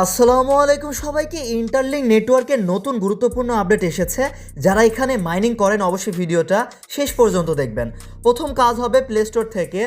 আসসালামু আলাইকুম সবাইকে। ইন্টারলিঙ্ক নেটওয়ার্কের নতুন গুরুত্বপূর্ণ আপডেট এসেছে। যারা এখানে মাইনিং করেন, অবশ্যই ভিডিওটা শেষ পর্যন্ত দেখবেন। প্রথম কাজ হবে প্লে স্টোর থেকে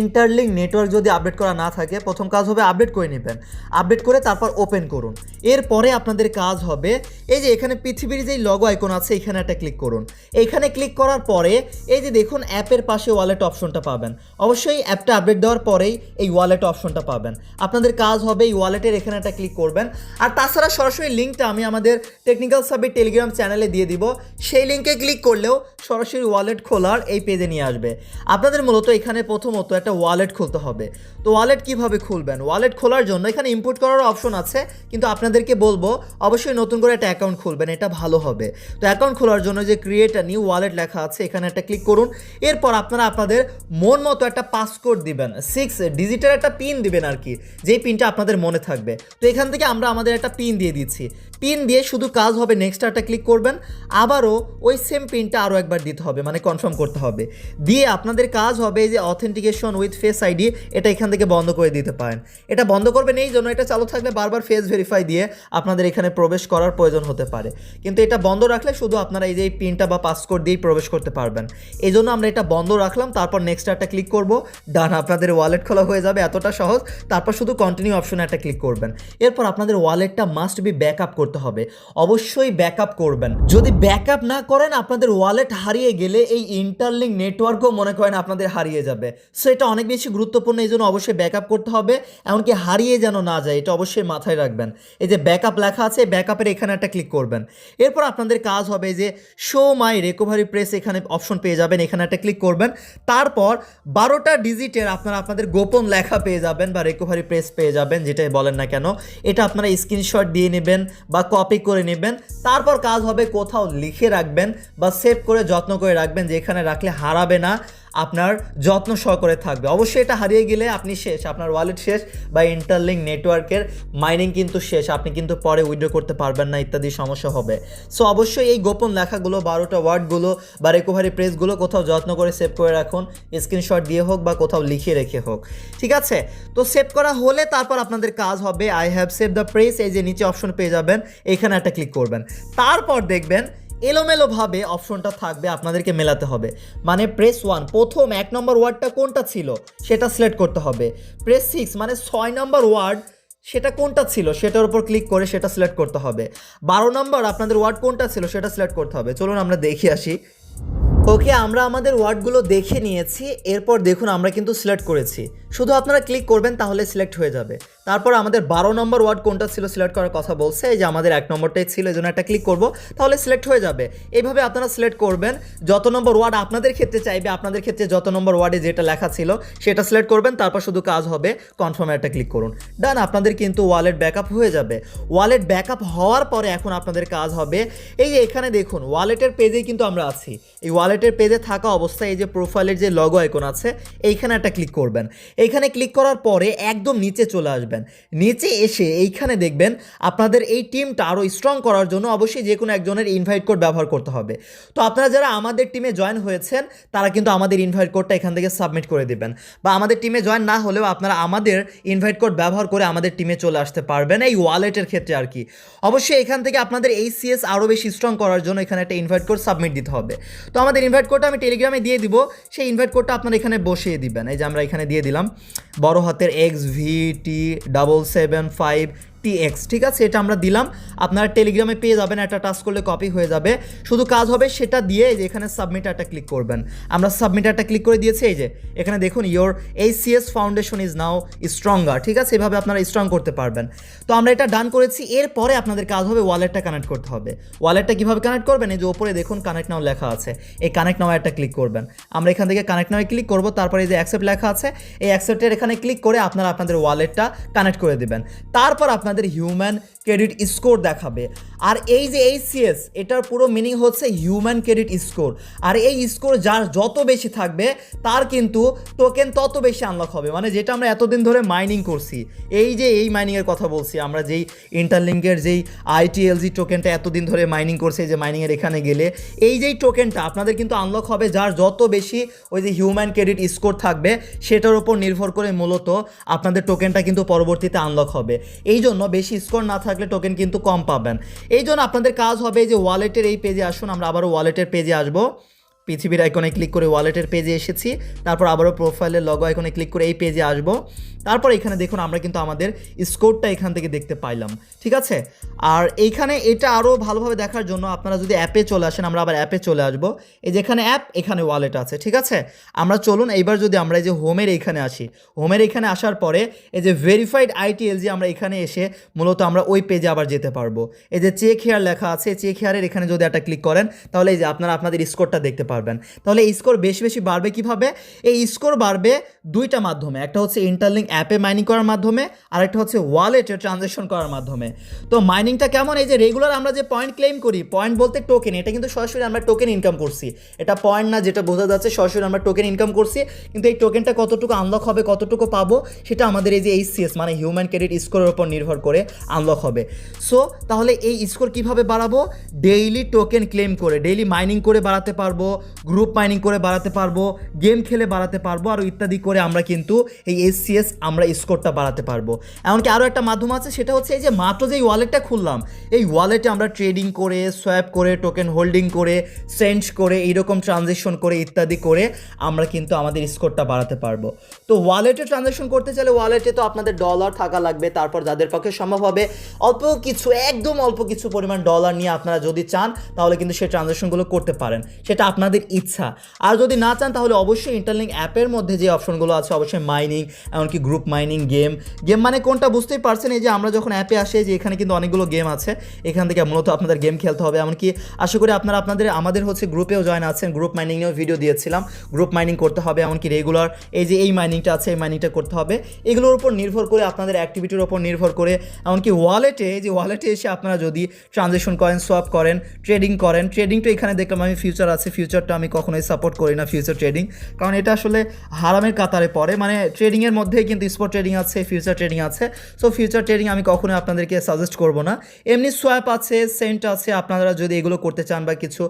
ইন্টারলিঙ্ক নেটওয়ার্ক যদি আপডেট করা না থাকে, প্রথম কাজ হবে আপডেট করে নেবেন। আপডেট করে তারপর ওপেন করুন। এরপরে আপনাদের কাজ হবে, এই যে এখানে পৃথিবীর যেই লগো আইকন আছে, এখানে একটা ক্লিক করুন। এইখানে ক্লিক করার পরে, এই যে দেখুন অ্যাপের পাশে ওয়ালেট অপশনটা পাবেন। অবশ্যই অ্যাপটা আপডেট দেওয়ার পরেই এই ওয়ালেট অপশনটা পাবেন। আপনাদের কাজ হবে এই ওয়ালেটের এখানে একটা ক্লিক করবেন। আর তাছাড়া সরাসরি লিঙ্কটা আমি আমাদের টেকনিক্যাল সাবের টেলিগ্রাম চ্যানেলে দিয়ে দিব। সেই লিঙ্কে ক্লিক করলেও সরাসরি ওয়ালেট খোলার এই পেজে নিয়ে আসবে। আপনাদের মূলত এখানে প্রথমত একটা ওয়ালেট খুলতে হবে। তো ওয়ালেট কীভাবে খুলবেন? ওয়ালেট খোলার জন্য এখানে ইনপুট করার অপশন আছে, কিন্তু আপনাদেরকে বলব, অবশ্যই নতুন করে একটা অ্যাকাউন্ট খুলবেন, এটা ভালো হবে। তো অ্যাকাউন্ট খোলার জন্য যে ক্রিয়েট আ নিউ ওয়ালেট লেখা আছে, এখানে একটা ক্লিক করুন। এরপর আপনারা আপনাদের মন মতো একটা পাসকোড দিবেন সিক্স ডিজিটের একটা পিন দিবেন আর কি যেই পিনটা আপনাদের মনে থাকবে। তো এখান থেকে আমরা আমাদের একটা পিন দিয়ে দিচ্ছি। পিন দিয়ে শুধু কাজ হবে নেক্সট একটা ক্লিক করবেন। আবারও ওই সেম পিনটা আরও একবার দিতে হবে মানে কনফার্ম করতে হবে। দিয়ে আপনাদের কাজ হবে যে অথেন্টিকেশন উইথ ফেস আইডি এটা এখান থেকে বন্ধ করে দিতে পারেন। এটা বন্ধ করবেন, এই জন্য এটা চালু থাকলে বারবার ফেস ভেরিফাই দিয়ে আপনাদের এখানে প্রবেশ করার প্রয়োজন হতে পারে। কিন্তু এটা বন্ধ রাখলে শুধু আপনারা এই যে পিনটা বা পাসকোড দিয়েই প্রবেশ করতে পারবেন। এই আমরা এটা বন্ধ রাখলাম, তারপর নেক্সট একটা ক্লিক করব। ডান আপনাদের ওয়ালেট খোলা হয়ে যাবে, এতটা সহজ। তারপর শুধু কন্টিনিউ অপশনে একটা ক্লিক করবেন। এরপর আপনাদের ওয়ালেটটা মাস্ট বি ব্যাকআপ করতে হবে। অবশ্যই ব্যাকআপ করবেন। যদি ব্যাকআপ না করেন, আপনাদের ওয়ালেট হারিয়ে গেলে এই ইন্টারলিঙ্ক নেটওয়ার্কও মনে করেন আপনাদের হারিয়ে যাবে। সো এটা অনেক বেশি গুরুত্বপূর্ণ এই জন্য অবশ্যই ব্যাকআপ করতে হবে। এমনকি হারিয়ে যেন না যায়, এটা অবশ্যই মাথায় রাখবেন। এই যে ব্যাকআপ লেখা আছে ব্যাকআপের এখানে একটা ক্লিক করবেন। এরপর আপনাদের কাজ হবে যে শো মাই রিকভারি প্রেস এখানে অপশন পেয়ে যাবেন, এখানে একটা ক্লিক করবেন। তারপর বারোটা ডিজিটের আপনারা আপনাদের গোপন লেখা পেয়ে যাবেন বা রিকভারি প্রেস পেয়ে যাবেন, যেটাই বলেন না কেন। এটা আপনারা স্ক্রিনশট দিয়ে নেবেন বা কপি করে নেবেন। তারপর কাজ হবে কোথাও লিখে রাখবেন বা সেভ করে যত্ন করে রাখবেন যে এখানে রাখলে হারাবে না। আপনার যত্ন সহকারে থাকবে। অবশ্যই এটা হারিয়ে গেলে আপনি শেষ, আপনার ওয়ালেট শেষ বা ইন্টারলিঙ্ক নেটওয়ার্কের মাইনিং কিন্তু শেষ, আপনি কিন্তু পরে উইড্রো করতে পারবেন না, ইত্যাদি সমস্যা হবে। সো অবশ্যই এই গোপন লেখাগুলো, বারোটা ওয়ার্ডগুলো বা রিকভারি প্রেসগুলো কোথাও যত্ন করে সেভ করে রাখুন স্ক্রিনশট দিয়ে হোক বা কোথাও লিখে রেখে হোক। ঠিক আছে? তো সেভ করা হলে তারপর আপনাদের কাজ হবে I have save the press এই যে নিচে অপশন পেয়ে যাবেন, এখানে একটা ক্লিক করবেন। তারপর দেখবেন এলোমেলোভাবে অপশনটা থাকবে, আপনাদেরকে মেলাতে হবে। মানে প্রেস ওয়ান প্রথম এক নম্বর ওয়ার্ডটা কোনটা ছিল? সেটা সিলেক্ট করতে হবে। প্রেস সিক্স মানে ছয় নম্বর ওয়ার্ড সেটা কোনটা ছিল? সেটার উপর ক্লিক করে সেটা সিলেক্ট করতে হবে। বারো নম্বর আপনাদের ওয়ার্ড কোনটা ছিল? সেটা সিলেক্ট করতে হবে। চলুন আমরা দেখে আসি। ওকে, আমরা আমাদের ওয়ার্ডগুলো দেখে নিয়েছি। এরপর দেখুন, আমরা কিন্তু সিলেক্ট করেছি। শুধু আপনারা ক্লিক করবেন, তাহলে সিলেক্ট হয়ে যাবে। তারপর আমাদের বারো নম্বর ওয়ার্ড কোনটা ছিল সিলেক্ট করার কথা বলছে, এই যে আমাদের এক নম্বরটাই ছিল, এই জন্য একটা ক্লিক করব, তাহলে সিলেক্ট হয়ে যাবে। এইভাবে আপনারা সিলেক্ট করবেন, যত নম্বর ওয়ার্ড আপনাদের ক্ষেত্রে চাইবে, আপনাদের ক্ষেত্রে যত নম্বর ওয়ার্ডে যেটা লেখা ছিল, সেটা সিলেক্ট করবেন, তারপর শুধু কাজ হবে কনফার্মে একটা ক্লিক করুন। ডান আপনাদের কিন্তু ওয়ালেট ব্যাকআপ হয়ে যাবে। ওয়ালেট ব্যাকআপ হওয়ার পরে এখন আপনাদের কাজ হবে, এই এখানে দেখুন ওয়ালেটের পেজেই কিন্তু আমরা আছি। এই ওয়ালেটের পেজে থাকা অবস্থায় এই যে প্রোফাইলের যে লগো আইকন আছে, এইখানে একটা ক্লিক করবেন। এইখানে ক্লিক করার পরে একদম নিচে চলে আসবেন। নিচে এসে এইখানে দেখবেন আপনাদের এই টিমটা আরও স্ট্রং করার জন্য অবশ্যই যে কোনো একজনের ইনভাইট কোড ব্যবহার করতে হবে। তো আপনারা যারা আমাদের টিমে জয়েন হয়েছেন, তারা কিন্তু আমাদের ইনভাইট কোডটা এখান থেকে সাবমিট করে দিবেন। বা আমাদের টিমে জয়েন না হলেও আপনারা আমাদের ইনভাইট কোড ব্যবহার করে আমাদের টিমে চলে আসতে পারবেন এই ওয়ালেটের ক্ষেত্রে আর কি। অবশ্যই এখান থেকে আপনাদের এই সিএস আরও বেশি স্ট্রং করার জন্য এখানে একটা ইনভাইট কোড সাবমিট দিতে হবে। তো আমাদের ইনভাইট কোডটা আমি টেলিগ্রামে দিয়ে দিব। সেই ইনভাইট কোডটা আপনারা এখানে বসিয়ে দিবেন। এই যে আমরা এখানে দিয়ে দিলাম। বড় হাতের X V T double seven five T X ঠিক আছে? এটা আমরা দিলাম। আপনারা টেলিগ্রামে পেয়ে যাবেন, একটা টাচ করলে কপি হয়ে যাবে। শুধু কাজ হবে সেটা দিয়ে এই যে এখানে সাবমিট একটা ক্লিক করবেন। আমরা সাবমিট একটা ক্লিক করে দিয়েছি, এই যে এখানে দেখুন ইয়োর এই CS foundation is now stronger ঠিক আছে? এভাবে আপনারা স্ট্রং করতে পারবেন। তো আমরা এটা ডান করেছি, এরপরে আপনাদের কাজ হবে ওয়ালেটটা কানেক্ট করতে হবে। ওয়ালেটটা কীভাবে কানেক্ট করবেন? এই যে ওপরে দেখুন কানেক্ট নাও লেখা আছে। এই কানেক্ট নাও একটা ক্লিক করবেন। আমরা এখান থেকে কানেক্ট নাও ক্লিক করব, তারপরে এই যে অ্যাকসেপ্ট লেখা আছে, এই অ্যাকসেপ্টের এখানে ক্লিক করে আপনারা আপনাদের ওয়ালেটটা কানেক্ট করে দেবেন। তারপর আপনাদের হিউম্যান ক্রেডিট স্কোর দেখাবে। আর এই যে এই সিএস এটার পুরো মিনিং হচ্ছে হিউম্যান ক্রেডিট স্কোর আর এই স্কোর যার যত বেশি থাকবে, তার কিন্তু টোকেন তত বেশি আনলক হবে। মানে যেটা আমরা এতদিন ধরে মাইনিং করছি। এই যে এই মাইনিংয়ের কথা বলছি, আমরা যেই ইন্টারলিঙ্কের যেই আইটিএলজি টোকেনটা এতদিন ধরে মাইনিং করছে যে মাইনিংয়ের এখানে গেলে, এই যেই টোকেনটা আপনাদের কিন্তু আনলক হবে যার যত বেশি ওই যে হিউম্যান ক্রেডিট স্কোর থাকবে, সেটার উপর নির্ভর করে মূলত আপনাদের টোকেনটা কিন্তু পরবর্তীতে আনলক হবে। এই জন্য জন্য বেশি স্কোর না থাকলে টোকেন কিন্তু কম পাবেন। এই জন্য আপনাদের কাজ হবে যে ওয়ালেটের এই পেজে আসুন, আমরা আবারও ওয়ালেটের পেজে আসব। পৃথিবীর আইকনে ক্লিক করে ওয়ালেটের পেজে এসেছি, তারপর আবারও প্রোফাইলের লগো আইকনে ক্লিক করে এই পেজে আসব। তারপর এখানে দেখুন, আমরা কিন্তু আমাদের স্কোরটা এখান থেকে দেখতে পাইলাম। ঠিক আছে? আর এইখানে এটা আরও ভালোভাবে দেখার জন্য আপনারা যদি অ্যাপে চলে আসেন, আমরা আবার অ্যাপে চলে আসব। এই যেখানে অ্যাপ এখানে ওয়ালেট আছে, ঠিক আছে? আমরা চলুন, এইবার যদি আমরা এই যে হোমের এইখানে আসি। হোমের এখানে আসার পরে এই যে ভেরিফাইড আইটিএলজি আমরা এখানে এসে মূলত আমরা ওই পেজে আবার যেতে পারব। এই যে চেক হেয়ার লেখা আছে চেক হেয়ারের এখানে যদি একটা ক্লিক করেন, তাহলে এই যে আপনারা আপনাদের স্কোরটা দেখতে পারবেন। তাহলে এই স্কোর বেশি বেশি বাড়বে কীভাবে? এই স্কোর বাড়বে দুইটা মাধ্যমে, একটা হচ্ছে ইন্টারলিঙ্ক অ্যাপে মাইনিং করার মাধ্যমে আর একটা হচ্ছে ওয়ালেটে ট্রানজ্যাকশন করার মাধ্যমে। তো মাইনিংটা কেমন? এই যে রেগুলার আমরা যে পয়েন্ট ক্লেম করি পয়েন্ট বলতে টোকেন এটা কিন্তু সরাসরি আমরা টোকেন ইনকাম করছি। এটা পয়েন্ট না যেটা বোঝা যাচ্ছে, সরাসরি আমরা টোকেন ইনকাম করছি। কিন্তু এই টোকেনটা কতটুকু আনলক হবে, কতটুকু পাবো, সেটা আমাদের এই যে এইচসিএস মানে হিউম্যান ক্রেডিট স্কোরের উপর নির্ভর করে আনলক হবে। সো তাহলে এই স্কোর কীভাবে বাড়াবো? ডেইলি টোকেন ক্লেম করে ডেইলি মাইনিং করে বাড়াতে পারব গ্রুপ মাইনিং করে বাড়াতে পারব গেম খেলে বাড়াতে পারব, আর ইত্যাদি করে আমরা কিন্তু এই এসসিএস আমরা স্কোরটা বাড়াতে পারব। এমনকি আরও একটা মাধ্যম আছে, সেটা হচ্ছে এই যে মাত্র যে ওয়ালেটটা খুললাম এই ওয়ালেটে আমরা ট্রেডিং করে সোয়াপ করে টোকেন হোল্ডিং করে সেন্ড করে, এইরকম ট্রানজেকশন করে, ইত্যাদি করে আমরা কিন্তু আমাদের স্কোরটা বাড়াতে পারব। তো ওয়ালেটে ট্রানজেকশন করতে চাইলে ওয়ালেটে তো আপনাদের ডলার থাকা লাগবে, তারপর যাদের পক্ষে সম্ভব হবে অল্প কিছু, একদম অল্প কিছু পরিমাণ ডলার নিয়ে আপনারা যদি চান, তাহলে কিন্তু সেই ট্রানজেকশনগুলো করতে পারেন। সেটা আপনাদের ইচ্ছা। আর যদি না চান, তাহলে অবশ্যই ইন্টারলিঙ্ক অ্যাপের মধ্যে যে অপশনগুলো আছে, অবশ্যই মাইনিং এমনকি গ্রুপ মাইনিং গেম গেম মানে কোনটা বুঝতেই পারছেন, এই যে আমরা যখন অ্যাপে আসে যে এখানে কিন্তু অনেকগুলো গেম আছে, এখান থেকে মূলত আপনাদের গেম খেলতে হবে। এমনকি আশা করি আপনারা আপনাদের, আমাদের হচ্ছে গ্রুপেও জয়েন আছেন গ্রুপ মাইনিং নিয়েও ভিডিও দিয়েছিলাম। গ্রুপ মাইনিং করতে হবে, এমনকি রেগুলার এই যে এই মাইনিংটা আছে, এই মাইনিংটা করতে হবে। এগুলোর উপর নির্ভর করে আপনাদের অ্যাক্টিভিটির উপর নির্ভর করে, এমনকি ওয়ালেটে যে ওয়ালেটে এসে আপনারা যদি ট্রানজেকশন করেন সোয়াপ করেন ট্রেডিং করেন ট্রেডিংটা এখানে দেখলাম আমি ফিউচার আছে ফিউচারটা আমি কখনোই সাপোর্ট করি না ফিউচার ট্রেডিং কারণ এটা আসলে হারামের কাতারে পড়ে মানে ট্রেডিংয়ের মধ্যেই কিন্তু স্পট ট্রেডিং আছে ফিউচার ট্রেডিং আছে। সো ফিউচার ট্রেডিং আমি কখনোই আপনাদেরকে সাজেস্ট করব না। এমনি সোয়াপ আছে সেন্ট আছে, আপনারা যদি এগুলো করতে চান বা কিছু,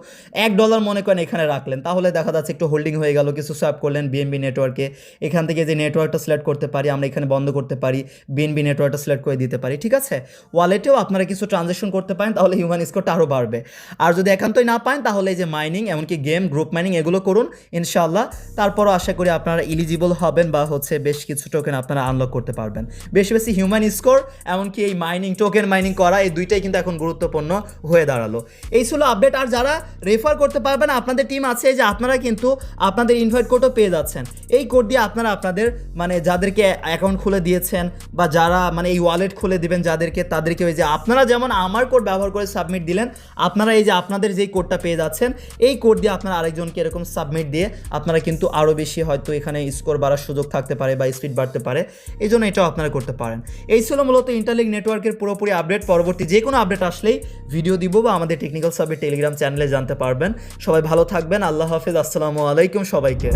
এক ডলার মনে করেন এখানে রাখলেন, তাহলে দেখা যাচ্ছে একটু হোল্ডিং হয়ে গেল, কিছু সোয়াপ করলেন বিএনবি নেটওয়ার্কে এখান থেকে যে নেটওয়ার্কটা সিলেক্ট করতে পারি, আমরা এখানে বন্ধ করতে পারি বিএনবি নেটওয়ার্কটা সিলেক্ট করে দিতে পারি, ঠিক আছে? ওয়ালেটেও আপনারা কিছু ট্রানজেকশন করতে পারেন, তাহলে হিউম্যান স্কোরটা আরও বাড়বে। আর যদি একান্তই না পান, তাহলে যে মাইনিং এমনকি গেম গ্রুপ মাইনিং এগুলো করুন, ইনশাআল্লাহ। তারপরও আশা করি আপনারা ইলিজিবল হবেন বা হচ্ছে বেশ কিছু টোকেন আপনারা আনলক করতে পারবেন। বেশি বেশি হিউম্যান স্কোর এমনকি এই মাইনিং টোকেন মাইনিং করা এই দুইটাই কিন্তু এখন গুরুত্বপূর্ণ হয়ে দাঁড়াল। এই ছিল আপডেট আর যারা রেফার করতে পারবেন আপনাদের টিম আছে যে আপনারা কিন্তু আপনাদের ইনভাইট কোডও পেয়ে যাচ্ছেন। এই কোড দিয়ে আপনারা আপনাদের মানে যাদেরকে অ্যাকাউন্ট খুলে দিয়েছেন বা যারা মানে এই ওয়ালেট খুলে দিবেন যাদেরকে, তাদেরকে ওই যে আপনারা যেমন আমার কোড ব্যবহার করে সাবমিট দিলেন, আপনারা এই যে আপনাদের যেই কোডটা পেয়ে যাচ্ছেন, এই কোড দিয়ে আপনারা আরেকজনকে এরকম সাবমিট দিয়ে আপনারা কিন্তু আরও বেশি হয়তো এখানে স্কোর বাড়ার সুযোগ থাকতে পারে বা স্পিড বাড়তে পারে। এই জন্য এটাও আপনারা করতে পারেন। এই ছিল মূলত ইন্টারলিঙ্ক নেটওয়ার্কের পুরোপুরি আপডেট পরবর্তী যে কোনো আপডেট আসলেই ভিডিও দিব বা আমাদের টেকনিক্যাল সাবের টেলিগ্রাম চ্যানেলে জানতে পারবেন। সবাই ভালো থাকবেন, আল্লাহ হাফিজ, আসসালামু আলাইকুম সবাইকে।